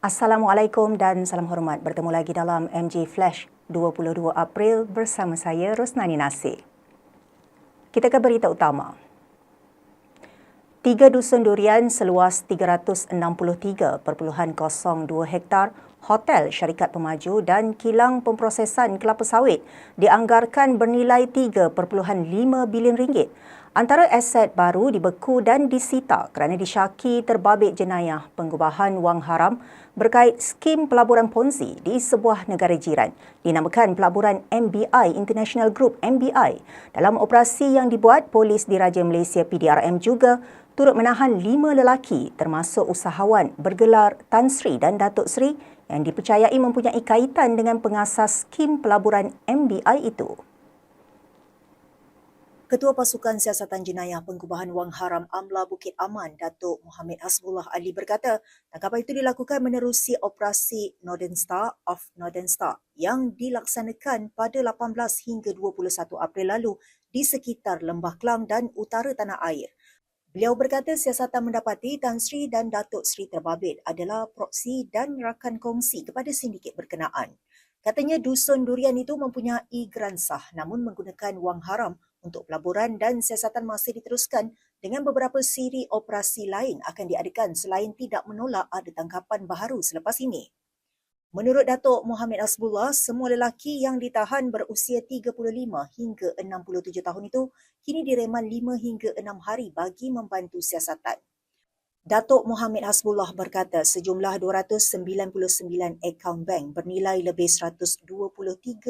Assalamualaikum dan salam hormat. Bertemu lagi dalam MJ Flash 22 April bersama saya Rosnani Nasir. Kita ke berita utama. Tiga dusun durian seluas 363.02 hektar hotel syarikat pemaju dan kilang pemprosesan kelapa sawit dianggarkan bernilai 3.5 bilion ringgit Antara aset baru dibeku dan disita kerana disyaki terbabit jenayah pengubahan wang haram berkait skim pelaburan Ponzi di sebuah negara jiran dinamakan pelaburan MBI International Group MBI. Dalam operasi yang dibuat, polis diraja Malaysia PDRM juga turut menahan lima lelaki termasuk usahawan bergelar Tan Sri dan Datuk Sri yang dipercayai mempunyai kaitan dengan pengasas skim pelaburan MBI itu. Ketua Pasukan Siasatan Jenayah Pengubahan Wang Haram Amla Bukit Aman, Datuk Muhammad Hasbullah Ali berkata, tangkapan itu dilakukan menerusi operasi Northern Star of Northern Star yang dilaksanakan pada 18 hingga 21 April lalu di sekitar Lembah Kelang dan utara tanah air. Beliau berkata siasatan mendapati Tan Sri dan Datuk Sri terbabit adalah proksi dan rakan kongsi kepada sindiket berkenaan. Katanya dusun durian itu mempunyai geran sah namun menggunakan wang haram untuk pelaburan dan siasatan masih diteruskan dengan beberapa siri operasi lain akan diadakan selain tidak menolak ada tangkapan baharu selepas ini. Menurut Datuk Muhammad Asbullah, semua lelaki yang ditahan berusia 35 hingga 67 tahun itu kini direman 5 hingga 6 hari bagi membantu siasatan. Datuk Muhammad Hasbullah berkata sejumlah 299 akaun bank bernilai lebih 123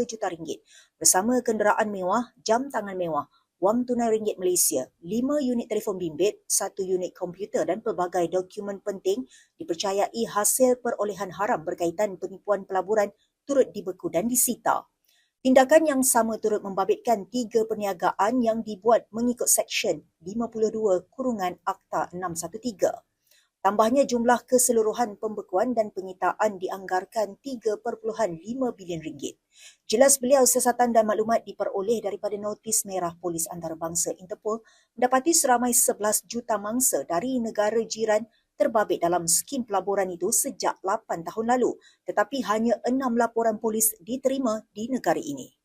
juta ringgit bersama kenderaan mewah, jam tangan mewah, wang tunai ringgit Malaysia, 5 unit telefon bimbit, 1 unit komputer dan pelbagai dokumen penting dipercayai hasil perolehan haram berkaitan penipuan pelaburan turut dibeku dan disita. Tindakan yang sama turut membabitkan tiga perniagaan yang dibuat mengikut Seksyen 52 Kurungan Akta 613. Tambahnya jumlah keseluruhan pembekuan dan penyitaan dianggarkan 3.5 bilion ringgit. Jelas beliau siasatan dan maklumat diperoleh daripada notis merah polis antarabangsa Interpol mendapati seramai 11 juta mangsa dari negara jiran terbabit dalam skim pelaburan itu sejak 8 tahun lalu tetapi hanya 6 laporan polis diterima di negara ini.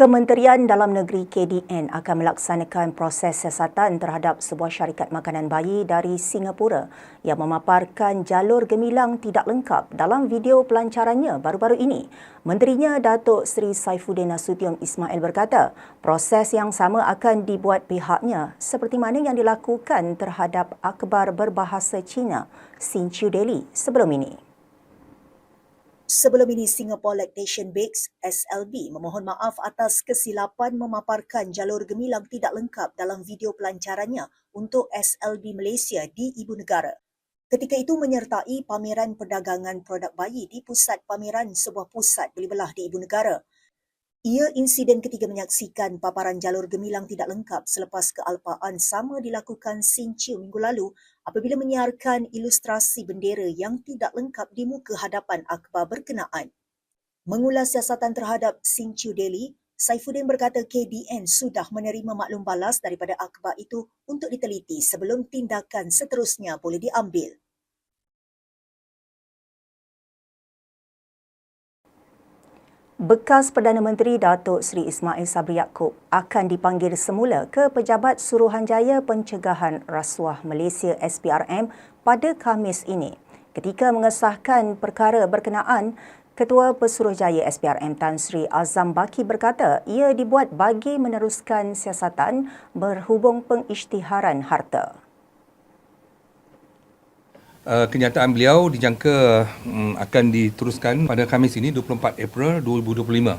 Kementerian Dalam Negeri KDN akan melaksanakan proses siasatan terhadap sebuah syarikat makanan bayi dari Singapura yang memaparkan jalur gemilang tidak lengkap dalam video pelancarannya baru-baru ini. Menterinya Datuk Seri Saifuddin Nasution Ismail berkata, proses yang sama akan dibuat pihaknya seperti mana yang dilakukan terhadap akhbar berbahasa Cina Xin Chiu Daily sebelum ini. Sebelum ini, Singapore Lactation Bakes SLB memohon maaf atas kesilapan memaparkan jalur gemilang tidak lengkap dalam video pelancarannya untuk SLB Malaysia di ibu negara. Ketika itu menyertai pameran perdagangan produk bayi di pusat pameran sebuah pusat beli belah di ibu negara. Ia insiden ketiga menyaksikan paparan jalur gemilang tidak lengkap selepas kealpaan sama dilakukan Sinchiu minggu lalu apabila menyiarkan ilustrasi bendera yang tidak lengkap di muka hadapan akhbar berkenaan. Mengulas siasatan terhadap Sinchiu Delhi, Saifuddin berkata KDN sudah menerima maklum balas daripada akhbar itu untuk diteliti sebelum tindakan seterusnya boleh diambil. Bekas Perdana Menteri Datuk Seri Ismail Sabri Yaakob akan dipanggil semula ke Pejabat Suruhanjaya Pencegahan Rasuah Malaysia SPRM pada Khamis ini. Ketika mengesahkan perkara berkenaan, Ketua Pesuruhjaya SPRM Tan Sri Azam Baki berkata ia dibuat bagi meneruskan siasatan berhubung pengisytiharan harta. Uh, kenyataan beliau dijangka um, akan diteruskan pada Khamis ini 24 April 2025.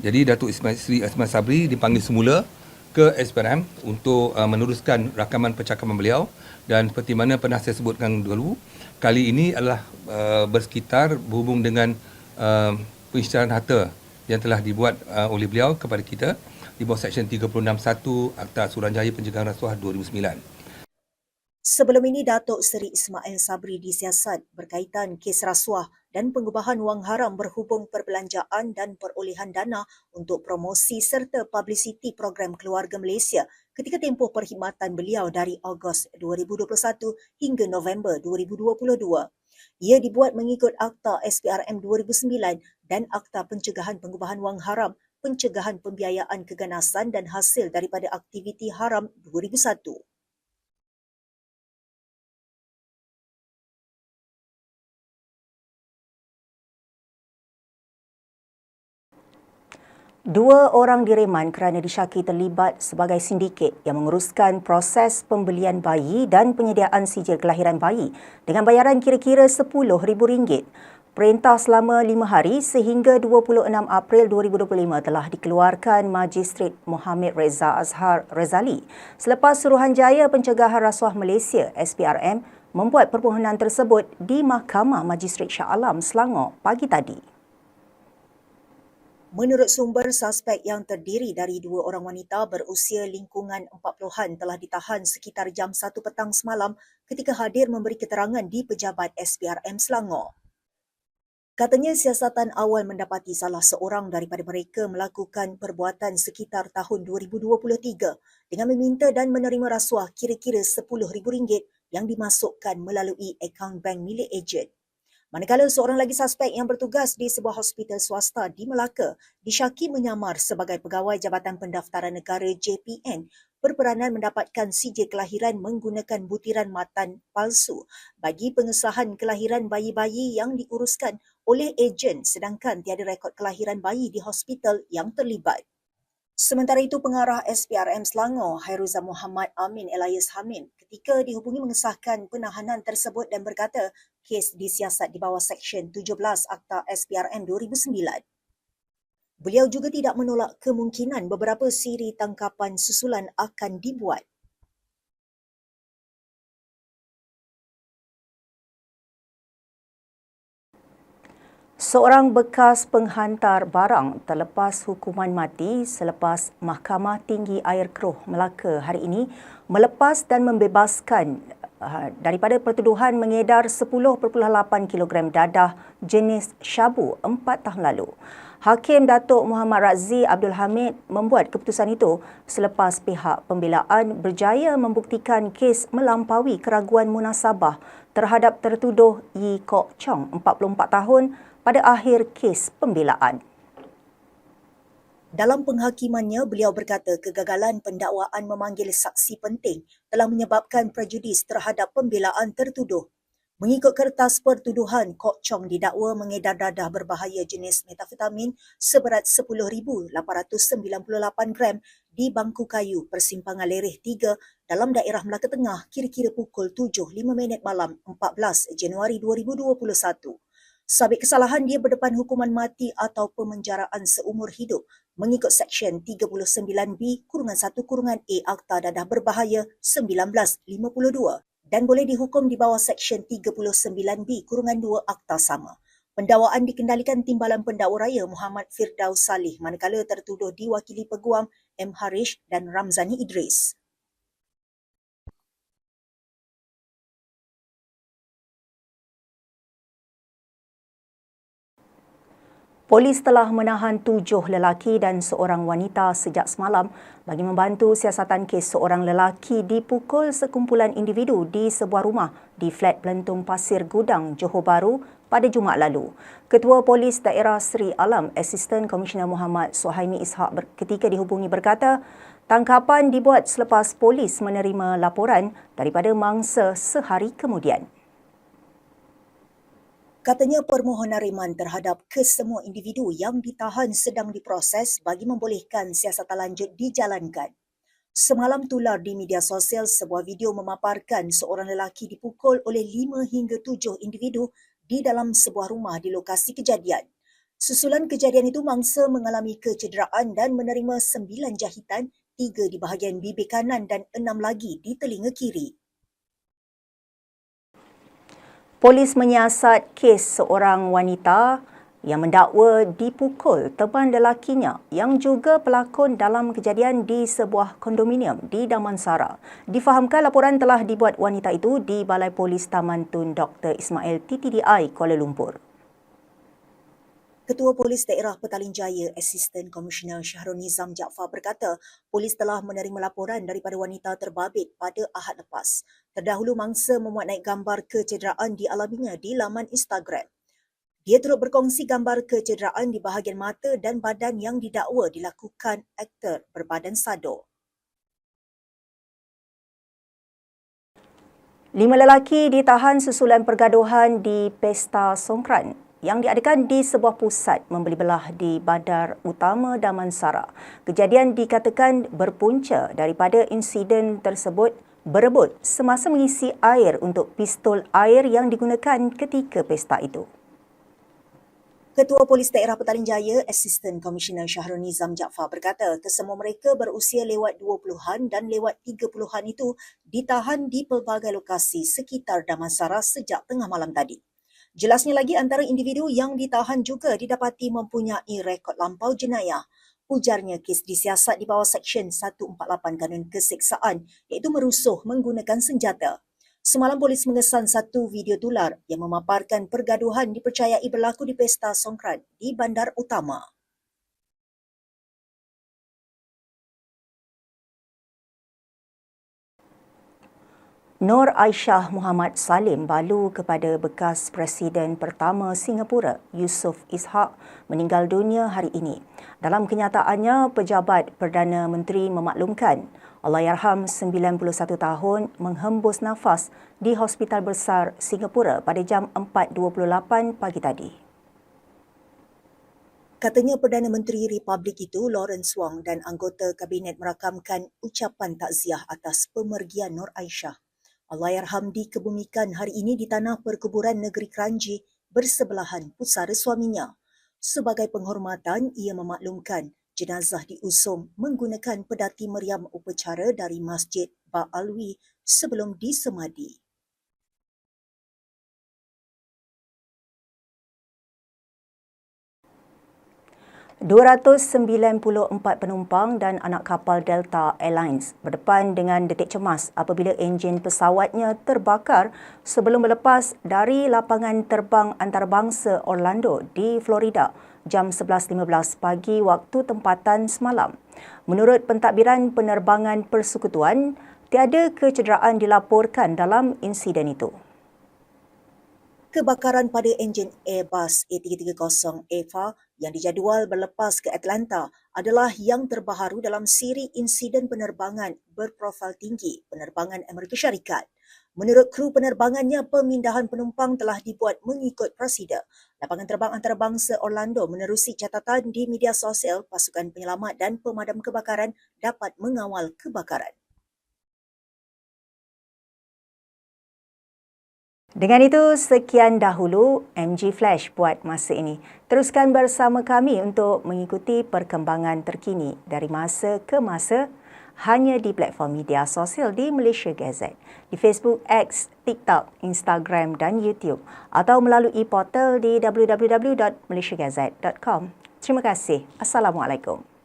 Jadi Datuk Ismail Sri Ismail Sabri dipanggil semula ke SPRM untuk uh, meneruskan rakaman percakapan beliau dan seperti mana pernah saya sebutkan dulu, kali ini adalah uh, bersekitar berhubung dengan uh, pengisytiharan harta yang telah dibuat uh, oleh beliau kepada kita di bawah Seksyen 361 Akta Suruhanjaya Pencegahan Rasuah 2009. Sebelum ini, Datuk Seri Ismail Sabri disiasat berkaitan kes rasuah dan pengubahan wang haram berhubung perbelanjaan dan perolehan dana untuk promosi serta publiciti program keluarga Malaysia ketika tempoh perkhidmatan beliau dari Ogos 2021 hingga November 2022. Ia dibuat mengikut Akta SPRM 2009 dan Akta Pencegahan Pengubahan Wang Haram, Pencegahan Pembiayaan Keganasan dan Hasil daripada Aktiviti Haram 2001. Dua orang direman kerana disyaki terlibat sebagai sindiket yang menguruskan proses pembelian bayi dan penyediaan sijil kelahiran bayi dengan bayaran kira-kira RM10,000. Perintah selama lima hari sehingga 26 April 2025 telah dikeluarkan Magistrat Mohamed Reza Azhar Rezali selepas Suruhanjaya Pencegahan Rasuah Malaysia SPRM membuat permohonan tersebut di Mahkamah Magistrat Shah Alam Selangor pagi tadi. Menurut sumber, suspek yang terdiri dari dua orang wanita berusia lingkungan 40-an telah ditahan sekitar jam 1 petang semalam ketika hadir memberi keterangan di pejabat SPRM Selangor. Katanya siasatan awal mendapati salah seorang daripada mereka melakukan perbuatan sekitar tahun 2023 dengan meminta dan menerima rasuah kira-kira RM10,000 yang dimasukkan melalui akaun bank milik ejen. Manakala seorang lagi suspek yang bertugas di sebuah hospital swasta di Melaka disyaki menyamar sebagai pegawai Jabatan Pendaftaran Negara JPN berperanan mendapatkan sijil kelahiran menggunakan butiran matan palsu bagi pengesahan kelahiran bayi-bayi yang diuruskan oleh ejen sedangkan tiada rekod kelahiran bayi di hospital yang terlibat. Sementara itu, pengarah SPRM Selangor, Hairuza Muhammad Amin Elias Hamim, ketika dihubungi mengesahkan penahanan tersebut dan berkata kes disiasat di bawah Seksyen 17 Akta SPRM 2009. Beliau juga tidak menolak kemungkinan beberapa siri tangkapan susulan akan dibuat. Seorang bekas penghantar barang terlepas hukuman mati selepas Mahkamah Tinggi Air Keruh Melaka hari ini melepas dan membebaskan daripada pertuduhan mengedar 10.8 kg dadah jenis syabu 4 tahun lalu. Hakim Datuk Muhammad Razi Abdul Hamid membuat keputusan itu selepas pihak pembelaan berjaya membuktikan kes melampaui keraguan munasabah terhadap tertuduh Yi Kok Chong 44 tahun pada akhir kes pembelaan. Dalam penghakimannya, beliau berkata kegagalan pendakwaan memanggil saksi penting telah menyebabkan prejudis terhadap pembelaan tertuduh. Mengikut kertas pertuduhan, Kok Chong didakwa mengedar dadah berbahaya jenis metafetamin seberat 10,898 gram di bangku kayu persimpangan Lereh 3 dalam daerah Melaka Tengah kira-kira pukul 7.05 minit malam 14 Januari 2021. Sabit kesalahan dia berdepan hukuman mati atau pemenjaraan seumur hidup mengikut Seksyen 39B kurungan 1 kurungan A Akta Dadah Berbahaya 1952 dan boleh dihukum di bawah Seksyen 39B kurungan 2 Akta sama. Pendakwaan dikendalikan Timbalan Pendakwa Raya Muhammad Firdaus Salih manakala tertuduh diwakili peguam M. Harish dan Ramzani Idris. Polis telah menahan tujuh lelaki dan seorang wanita sejak semalam bagi membantu siasatan kes seorang lelaki dipukul sekumpulan individu di sebuah rumah di flat Pelentung Pasir Gudang, Johor Bahru pada Jumaat lalu. Ketua Polis Daerah Seri Alam, Asisten Komisioner Muhammad Suhaimi Ishak ketika dihubungi berkata, tangkapan dibuat selepas polis menerima laporan daripada mangsa sehari kemudian. Katanya permohonan riman terhadap kesemua individu yang ditahan sedang diproses bagi membolehkan siasatan lanjut dijalankan. Semalam tular di media sosial sebuah video memaparkan seorang lelaki dipukul oleh lima hingga tujuh individu di dalam sebuah rumah di lokasi kejadian. Susulan kejadian itu mangsa mengalami kecederaan dan menerima sembilan jahitan, tiga di bahagian bibir kanan dan enam lagi di telinga kiri. Polis menyiasat kes seorang wanita yang mendakwa dipukul teman lelakinya yang juga pelakon dalam kejadian di sebuah kondominium di Damansara. Difahamkan laporan telah dibuat wanita itu di Balai Polis Taman Tun Dr. Ismail TTDI Kuala Lumpur. Ketua Polis Daerah Petaling Jaya, Asisten Komisioner Syahrul Nizam Jaafar berkata, polis telah menerima laporan daripada wanita terbabit pada Ahad lepas. Terdahulu mangsa memuat naik gambar kecederaan dialaminya di laman Instagram. Dia turut berkongsi gambar kecederaan di bahagian mata dan badan yang didakwa dilakukan aktor berbadan sado. Lima lelaki ditahan susulan pergaduhan di Pesta Songkran yang diadakan di sebuah pusat membeli belah di Bandar Utama Damansara. Kejadian dikatakan berpunca daripada insiden tersebut berebut semasa mengisi air untuk pistol air yang digunakan ketika pesta itu. Ketua Polis Daerah Petaling Jaya, Asisten Komisioner Syahrul Nizam Jaafar berkata, kesemua mereka berusia lewat 20-an dan lewat 30-an itu ditahan di pelbagai lokasi sekitar Damansara sejak tengah malam tadi. Jelasnya lagi antara individu yang ditahan juga didapati mempunyai rekod lampau jenayah. Ujarnya kes disiasat di bawah Seksyen 148 Kanun Keseksaan iaitu merusuh menggunakan senjata. Semalam polis mengesan satu video tular yang memaparkan pergaduhan dipercayai berlaku di Pesta Songkran di Bandar Utama. Nur Aisyah Muhammad Salim balu kepada bekas Presiden pertama Singapura, Yusof Ishak, meninggal dunia hari ini. Dalam kenyataannya, pejabat Perdana Menteri memaklumkan Allahyarham 91 tahun menghembus nafas di Hospital Besar Singapura pada jam 4.28 pagi tadi. Katanya Perdana Menteri Republik itu Lawrence Wong dan anggota kabinet merakamkan ucapan takziah atas pemergian Nur Aisyah. Allahyarham dikebumikan hari ini di tanah perkuburan negeri Kranji bersebelahan pusara suaminya. Sebagai penghormatan, ia memaklumkan jenazah diusung menggunakan pedati meriam upacara dari Masjid Ba'alwi sebelum disemadi. 294 penumpang dan anak kapal Delta Airlines berdepan dengan detik cemas apabila enjin pesawatnya terbakar sebelum melepas dari lapangan terbang antarabangsa Orlando di Florida jam 11.15 pagi waktu tempatan semalam. Menurut pentadbiran penerbangan persekutuan, tiada kecederaan dilaporkan dalam insiden itu. Kebakaran pada enjin Airbus A330 EVA yang dijadual berlepas ke Atlanta adalah yang terbaharu dalam siri insiden penerbangan berprofil tinggi penerbangan Amerika Syarikat. Menurut kru penerbangannya, pemindahan penumpang telah dibuat mengikut prosedur. Lapangan terbang antarabangsa Orlando menerusi catatan di media sosial pasukan penyelamat dan pemadam kebakaran dapat mengawal kebakaran. Dengan itu, sekian dahulu MG Flash buat masa ini. Teruskan bersama kami untuk mengikuti perkembangan terkini dari masa ke masa hanya di platform media sosial di Malaysia Gazette, di Facebook, X, TikTok, Instagram dan YouTube atau melalui portal di www.malaysiagazette.com. Terima kasih. Assalamualaikum.